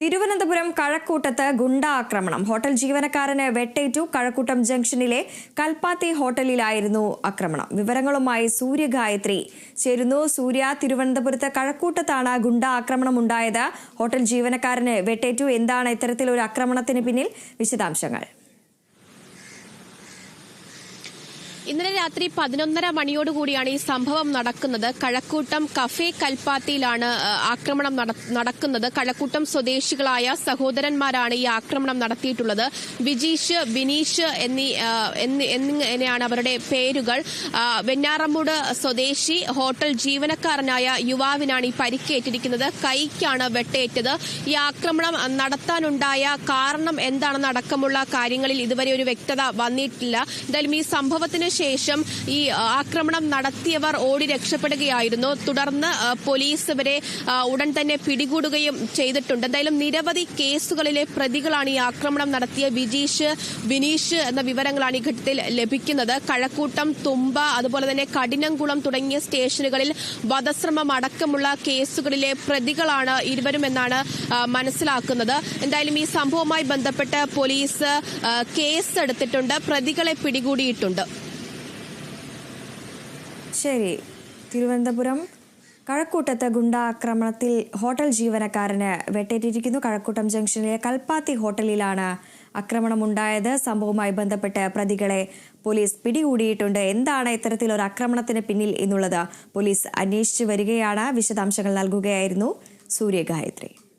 Thiruvananthapuram കഴക്കൂട്ടത്ത് ഗുണ്ടാക്രമണം. Hotel ജീവനക്കാരന് വെട്ടേറ്റു. കഴക്കൂട്ടം ജംഗ്ഷനിലെ കൽപ്പാത്തി ഹോട്ടലിലായിരുന്നു ആക്രമണം. വിവരങ്ങളുമായി സൂര്യഗായത്രി ചേരുന്നു. സൂര്യ തിരുവനന്തപുരത്ത് കഴക്കൂട്ടത്താണ് ഗുണ്ടാക്രമണം ഉണ്ടായത് ഹോട്ടൽ ജീവനക്കാരന് വെട്ടേറ്റു. എന്താണ് ഇത്തരത്തിലൊരു ആക്രമണത്തിന് പിന്നിൽ വിശദാംശങ്ങൾ? ഇന്നലെ രാത്രി പതിനൊന്നര മണിയോടുകൂടിയാണ് ഈ സംഭവം നടക്കുന്നത്. കഴക്കൂട്ടം കഫേ കൽപ്പാത്തിയിലാണ് ആക്രമണം നടക്കുന്നത്. കഴക്കൂട്ടം സ്വദേശികളായ സഹോദരന്മാരാണ് ഈ ആക്രമണം നടത്തിയിട്ടുള്ളത്. വിജീഷ് ബിനീഷ് എന്നീ എന്നി- എന്നിങ്ങനെയാണ് അവരുടെ പേരുകൾ. ആ, സ്വദേശി ഹോട്ടൽ ജീവനക്കാരനായ യുവാവിനാണ് ഈ പരിക്കേറ്റിരിക്കുന്നത്. കൈക്കാണ് വെട്ടേറ്റത്. ഈ ആക്രമണം നടത്താനുണ്ടായ കാരണം എന്താണെന്ന് അടക്കമുള്ള കാര്യങ്ങളിൽ ഇതുവരെ ഒരു വ്യക്തത വന്നിട്ടില്ല. എന്തായാലും ഈ സംഭവത്തിന് ശേഷം ഈ ആക്രമണം നടത്തിയവർ ഓടി രക്ഷപ്പെടുകയായിരുന്നു. തുടർന്ന് പോലീസ് ഇവരെ ഉടൻ തന്നെ പിടികൂടുകയും ചെയ്തിട്ടുണ്ട്. എന്തായാലും നിരവധി കേസുകളിലെ പ്രതികളാണ് ഈ ആക്രമണം നടത്തിയ. വിജീഷ് വിനീഷ് എന്ന വിവരങ്ങളാണ് ഈ ഘട്ടത്തിൽ ലഭിക്കുന്നത്. കഴക്കൂട്ടം തുമ്പ അതുപോലെ തന്നെ കഠിനംകുളം തുടങ്ങിയ സ്റ്റേഷനുകളിൽ വധശ്രമം അടക്കമുള്ള കേസുകളിലെ പ്രതികളാണ് ഇരുവരും എന്നാണ് മനസ്സിലാക്കുന്നത്. എന്തായാലും ഈ സംഭവവുമായി ബന്ധപ്പെട്ട് പോലീസ് കേസ് എടുത്തിട്ടുണ്ട് പ്രതികളെ പിടികൂടിയിട്ടുണ്ട്. ശരി. തിരുവനന്തപുരം കഴക്കൂട്ടത്ത് ഗുണ്ടാക്രമണത്തിൽ ഹോട്ടൽ ജീവനക്കാരന് വെട്ടേറ്റിരിക്കുന്നു. കഴക്കൂട്ടം ജംഗ്ഷനിലെ കൽപ്പാത്തി ഹോട്ടലിലാണ് ആക്രമണമുണ്ടായത്. സംഭവവുമായി ബന്ധപ്പെട്ട് പ്രതികളെ പോലീസ് പിടികൂടിയിട്ടുണ്ട്. എന്താണ് ഇത്തരത്തിലൊരു ആക്രമണത്തിന് പിന്നിൽ എന്നുള്ളത് പോലീസ് അന്വേഷിച്ചു വരികയാണ്. വിശദാംശങ്ങൾ നൽകുകയായിരുന്നു സൂര്യഗായത്രി